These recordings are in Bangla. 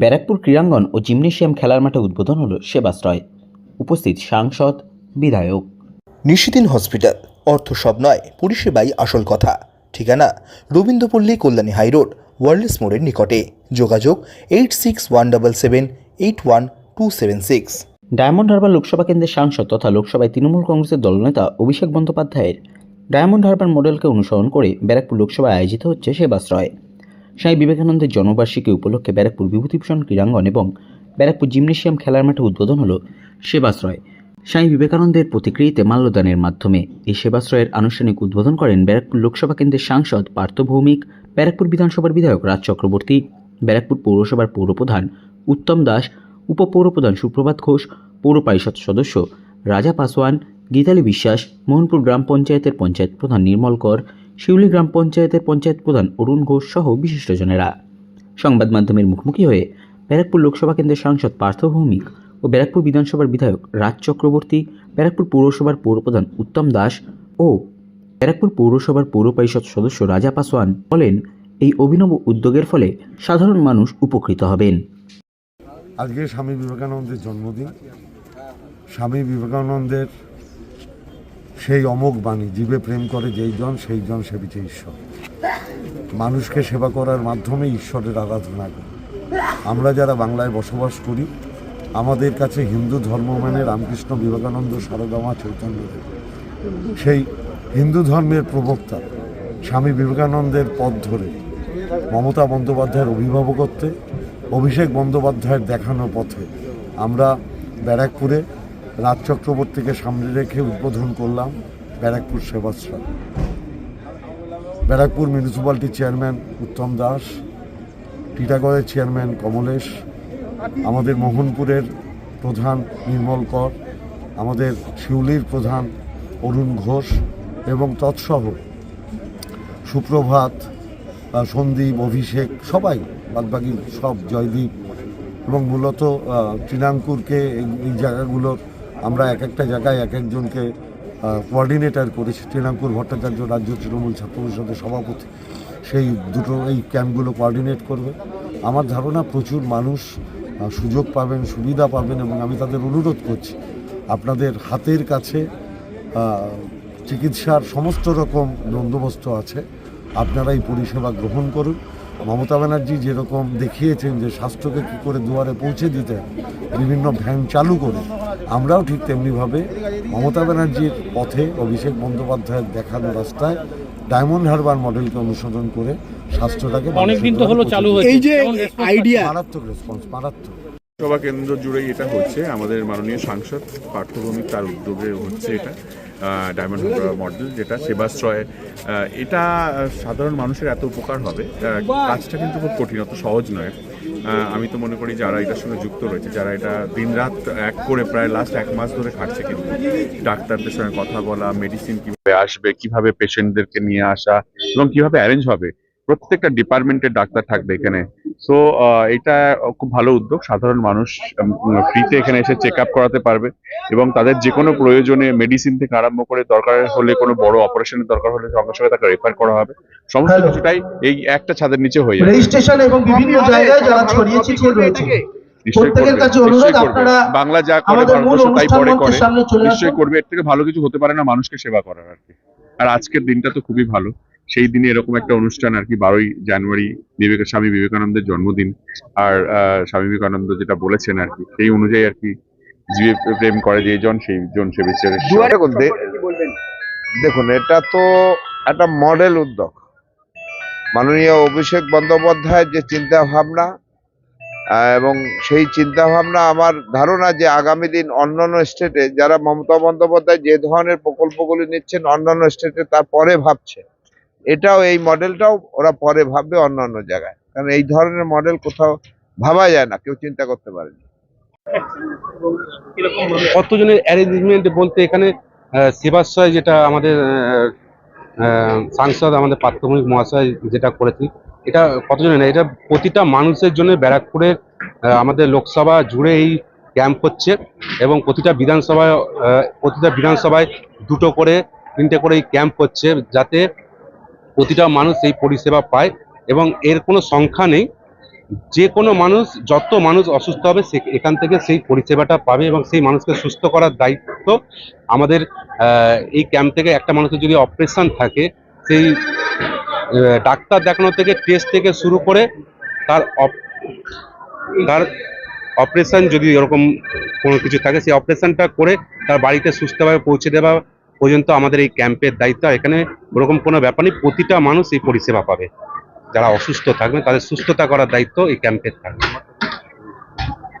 ব্যারাকপুর ক্রীড়াঙ্গন ও জিমনেশিয়াম খেলার মাঠে উদ্বোধন হলো সেবাশ্রয়। উপস্থিত সাংসদ বিধায়ক। নিশিদিন হসপিটাল অর্থ সব নয় পরিষেবাই আসল কথা। ঠিকানা রবীন্দ্রপল্লী কল্যাণী হাইরোড ওয়ার্ল্ডস মোড়ের নিকটে। যোগাযোগ eight six one double seven eight one two seven six. Diamond Harbour Lok Sabha কেন্দ্রের সাংসদ তথা লোকসভায় তৃণমূল কংগ্রেসের দলনেতা অভিষেক বন্দ্যোপাধ্যায়ের ডায়মন্ড হারবার মডেলকে অনুসরণ করে ব্যারাকপুর লোকসভায় আয়োজিত হচ্ছে সেবাশ্রয়। স্বামী বিবেকানন্দের জন্মবার্ষিকী উপলক্ষে ব্যারাকপুর বিভূতিভূষণ ক্রীড়াঙ্গন এবং ব্যারাকপুর জিমনেশিয়াম খেলার মাঠে উদ্বোধন হল সেবাশ্রয়। স্বামী বিবেকানন্দের প্রতিকৃতিতে মাল্যদানের মাধ্যমে এই সেবাশ্রয়ের আনুষ্ঠানিক উদ্বোধন করেন ব্যারাকপুর লোকসভা কেন্দ্রের সাংসদ পার্থ ভৌমিক ব্যারাকপুর বিধানসভার বিধায়ক রাজ চক্রবর্তী, ব্যারাকপুর পৌরসভার পৌরপ্রধান উত্তম দাস, উপপৌরপ্রধান সুপ্রভাত ঘোষ, পৌর পরিষদ সদস্য রাজা পাসওয়ান গীতালি বিশ্বাস, মোহনপুর গ্রাম পঞ্চায়েতের পঞ্চায়েত প্রধান নির্মল কর শিউলি গ্রাম পঞ্চায়েতের পঞ্চায়েত প্রধান অরুণ ঘোষ সহ বিশিষ্টজনেরা। সংবাদ মাধ্যমের মুখোমুখি হয়ে ব্যারাকপুর লোকসভা কেন্দ্রের সাংসদ পার্থ ভৌমিক ও ব্যারাকপুর বিধানসভার বিধায়ক রাজ চক্রবর্তী, ব্যারাকপুর পৌরসভার পৌরপ্রধান উত্তম দাস ও ব্যারাকপুর পৌরসভার পৌর পরিষদ সদস্য রাজা পাসওয়ান বলেন, এই অভিনব উদ্যোগের ফলে সাধারণ মানুষ উপকৃত হবেন। আজকে স্বামী বিবেকানন্দের জন্মদিন। স্বামী বিবেকানন্দের সেই অমোঘ বাণী, জীবে প্রেম করে যেই জন, সেই জন সেবিছে ঈশ্বর। মানুষকে সেবা করার মাধ্যমে ঈশ্বরের আরাধনা করে। আমরা যারা বাংলায় বসবাস করি, আমাদের কাছে হিন্দু ধর্ম মানে রামকৃষ্ণ বিবেকানন্দ সারদামা চৈতন্যদেব সেই হিন্দু ধর্মের প্রবক্তা স্বামী বিবেকানন্দের পথ ধরে মমতা বন্দ্যোপাধ্যায়ের অভিভাবকত্বে, অভিষেক বন্দ্যোপাধ্যায়ের দেখানো পথে আমরা ব্যারাকপুরে রাজ চক্রবর্তীকে সামনে রেখে উদ্বোধন করলাম ব্যারাকপুর সেবাশ্রম। ব্যারাকপুর মিউনিসিপ্যালিটি চেয়ারম্যান উত্তম দাস, টিটাগড়ের চেয়ারম্যান কমলেশ, আমাদের মোহনপুরের প্রধান নির্মল কর, আমাদের শিউলির প্রধান অরুণ ঘোষ এবং তৎসহ সুপ্রভাত সন্দীপ, অভিষেক সবাই, বাদবাকি সব জয়দীপ এবং মূলত এই এই জায়গাগুলোর আমরা এক একটা জায়গায় এক একজনকে কোঅর্ডিনেটর করেছি তৃণাঙ্কুর ভট্টাচার্য, রাজ্য তৃণমূল ছাত্র পরিষদের সভাপতি। সেই দুটো, এই ক্যাম্পগুলো কোঅর্ডিনেট করবে। আমার ধারণা প্রচুর মানুষ সুযোগ পাবেন, সুবিধা পাবেন এবং আমি তাদের অনুরোধ করছি, আপনাদের হাতের কাছে চিকিৎসার সমস্ত রকম বন্দোবস্ত আছে। আপনারা এই পরিষেবা গ্রহণ করুন। মমতা ব্যানার্জি যেরকম দেখিয়েছেন যে স্বাস্থ্যকে কী করে দুয়ারে পৌঁছে দিতে হয়, বিভিন্ন ভ্যান চালু করে আমরাও ঠিক তেমনিভাবে মমতা ব্যানার্জির পথে অভিষেক বন্দ্যোপাধ্যায়ের দেখানো রাস্তায় ডায়মন্ড হারবার মডেলকে অনুসরণ করে স্বাস্থ্যটাকে অনেকদিন তো হলো চালু এই যে আইডিয়া মারাত্মক রেসপন্স মারাত্মক। সভা কেন্দ্র জুড়েই এটা হচ্ছে আমাদের মাননীয় সাংসদ পার্থভূমিক তার উদ্যোগে হচ্ছে এটা। ডায়মন্ড মডেল যেটা সেবাশ্রয় এটা সাধারণ মানুষের এত উপকার হবে। কাজটা কিন্তু খুব কঠিন, অত সহজ নয়। আমি তো মনে করি যারা এটার সঙ্গে যুক্ত রয়েছে, যারা এটা দিন রাত এক করে প্রায় লাস্ট এক মাস ধরে খাটছে কিন্তু। ডাক্তারদের সঙ্গে কথা বলা মেডিসিন কীভাবে আসবে, কীভাবে পেশেন্টদেরকে নিয়ে আসা, এবং কীভাবে অ্যারেঞ্জ হবে প্রত্যেকটা ডিপার্টমেন্টের ডাক্তার থাকবে এখানে। সো এটা খুব ভালো উদ্যোগ। সাধারণ মানুষ ফ্রিতে এখানে এসে চেক আপ করাতে পারবে এবং তাদের যে কোনো প্রয়োজনে মেডিসিন থেকে আরম্ভ করে দরকার হলে কোনো বড় অপারেশনের দরকার হলে সঙ্গে সঙ্গে তাকে রেফার করা হবে। সমস্ত কিছুটাই এই একটা ছাদের নিচে হয়ে যাবে। রেজিস্ট্রেশন এবং বিভিন্ন জায়গায় যারা ছড়িয়ে ছিটিয়ে রয়েছে নিশ্চয়ই প্রত্যেকের কাছে অনুরোধ নিশ্চয়ই আপনারা বাংলা যা করে ভারতবর্ষ তাই পরে করে। নিশ্চয়ই করবে। এর থেকে ভালো কিছু হতে পারে না মানুষকে সেবা করার আর কি। আর আজকের দিনটা তো খুবই ভালো। সেই দিনে এরকম একটা অনুষ্ঠান আর কি বারোই জানুয়ারি বিবেক স্বামী বিবেকানন্দের জন্মদিন। আর আহ, স্বামী বিবেকানন্দ যেটা বলেছেন আর কি সেই অনুযায়ী আর কি জীবে প্রেম করে যে জন সেই জন সে বিচারে দেখুন এটা তো একটা মডেল উদ্যোগ। মাননীয় অভিষেক বন্দ্যোপাধ্যায়ের যে চিন্তা ভাবনা আহ, এবং সেই চিন্তা ভাবনা আমার ধারণা যে আগামী দিন অন্যান্য স্টেটে যারা মমতা বন্দ্যোপাধ্যায় যে ধরনের প্রকল্পগুলি নিচ্ছেন অন্যান্য স্টেটে তার পরে ভাবছে। এটাও এই মডেলটাও ওরা পরে ভাববে অন্যান্য জায়গায়। কারণ এই ধরনের মডেল কোথাও ভাবা যায় না কেউ চিন্তা করতে পারেনি কতজনের অ্যারেঞ্জমেন্ট বলতে এখানে সেবাশ্রয় যেটা আমাদের সাংসদ আমাদের প্রাথমিক মহাশয় যেটা করেছি এটা কতজনের? এটা প্রতিটা মানুষের জন্য ব্যারাকপুরের আহ, আমাদের লোকসভা জুড়ে এই ক্যাম্প হচ্ছে এবং প্রতিটা বিধানসভায় প্রতিটা বিধানসভায় দুটো করে তিনটে করে এই ক্যাম্প হচ্ছে যাতে প্রতিটা মানুষ এই পরিষেবা পায় এবং এর কোনো সংখ্যা নেই। যে কোনো মানুষ, যত মানুষ অসুস্থ হবে, সে এখান থেকে সেই পরিষেবাটা পাবে এবং সেই মানুষকে সুস্থ করার দায়িত্ব আমাদের এই ক্যাম্প থেকে একটা মানুষের যদি অপারেশন থাকে, সেই ডাক্তার দেখানো থেকে টেস্ট থেকে শুরু করে তার তার অপারেশন যদি এরকম কোনো কিছু থাকে, সেই অপারেশনটা করে তার বাড়িতে সুস্থভাবে পৌঁছে দেওয়া পর্যন্ত আমাদের এই ক্যাম্পের দায়িত্ব। এখানে ওরকম কোনো ব্যাপার নেই, প্রতিটা মানুষ এই পরিষেবা পাবে। যারা অসুস্থ থাকবে তাদের সুস্থতা করার দায়িত্ব এই ক্যাম্পের থাকবে।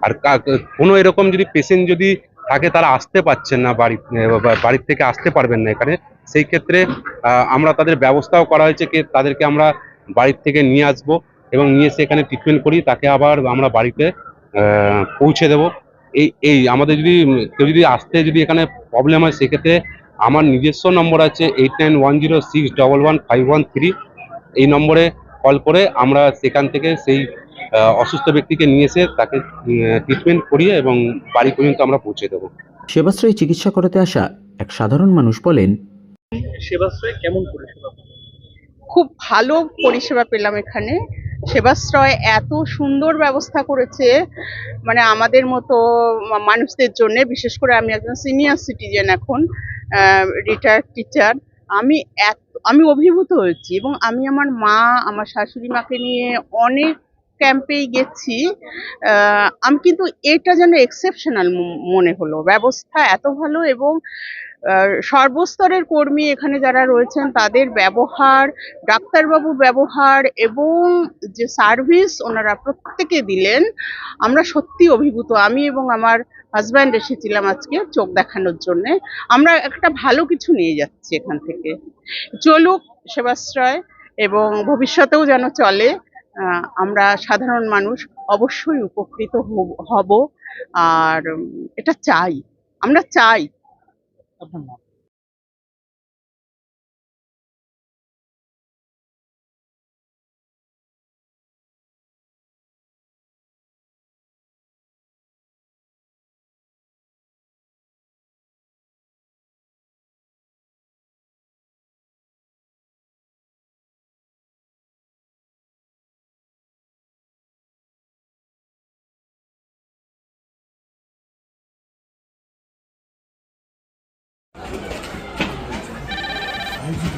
আর কোনো এরকম যদি পেশেন্ট যদি থাকে, তারা আসতে পারছেন না, বাড়ি বাড়ির থেকে আসতে পারবেন না এখানে, সেই ক্ষেত্রে আমরা তাদের ব্যবস্থাও করা হয়েছে কি, তাদেরকে আমরা বাড়ির থেকে নিয়ে আসব এবং নিয়ে এসে এখানে ট্রিটমেন্ট করি, তাকে আবার আমরা বাড়িতে পৌঁছে দেব। এই এই, আমাদের যদি, কেউ যদি আসতে যদি এখানে প্রবলেম হয়, সেক্ষেত্রে আমার নিজস্ব নম্বর আছে eight nine one zero six double one five one three. এই নম্বরে কল করে আমরা সেখান থেকে সেই আহ, অসুস্থ ব্যক্তিকে নিয়ে এসে তাকে ট্রিটমেন্ট করিয়ে এবং বাড়ি পর্যন্ত আমরা পৌঁছে দেবো। সেবাশ্রয়ে চিকিৎসা করাতে আসা এক সাধারণ মানুষ বলেন সেবাশ্রয় কেমন পরিষেবা খুব ভালো পরিষেবা পেলাম এখানে। সেবাশ্রয় এত সুন্দর ব্যবস্থা করেছে মানে আমাদের মতো মানুষদের জন্য। বিশেষ করে আমি একজন সিনিয়র সিটিজেন এখন। রিটায়ার্ড টিচার আমি এত, আমি অভিভূত হয়েছি এবং আমি আমার মা, আমার শাশুড়ি মাকে নিয়ে অনেক ক্যাম্পেই গেছি। আমি কিন্তু এটা যেন এক্সেপশনাল মনে হলো। ব্যবস্থা এত ভালো এবং সর্বস্তরের কর্মী এখানে যারা রয়েছেন, তাদের ব্যবহার, ডাক্তারবাবুর ব্যবহার এবং যে সার্ভিস ওনারা প্রত্যেকে দিলেন, আমরা সত্যি অভিভূত। আমি এবং আমার হাজব্যান্ড এসেছিলাম আজকে চোখ দেখানোর জন্যে। আমরা একটা ভালো কিছু নিয়ে যাচ্ছি এখান থেকে। চলুক সেবাশ্রয় এবং ভবিষ্যতেও যেন চলে আমরা সাধারণ মানুষ অবশ্যই উপকৃত হব- হব। আর এটা চাই। আমরা চাই। 不忙。আপনার নাম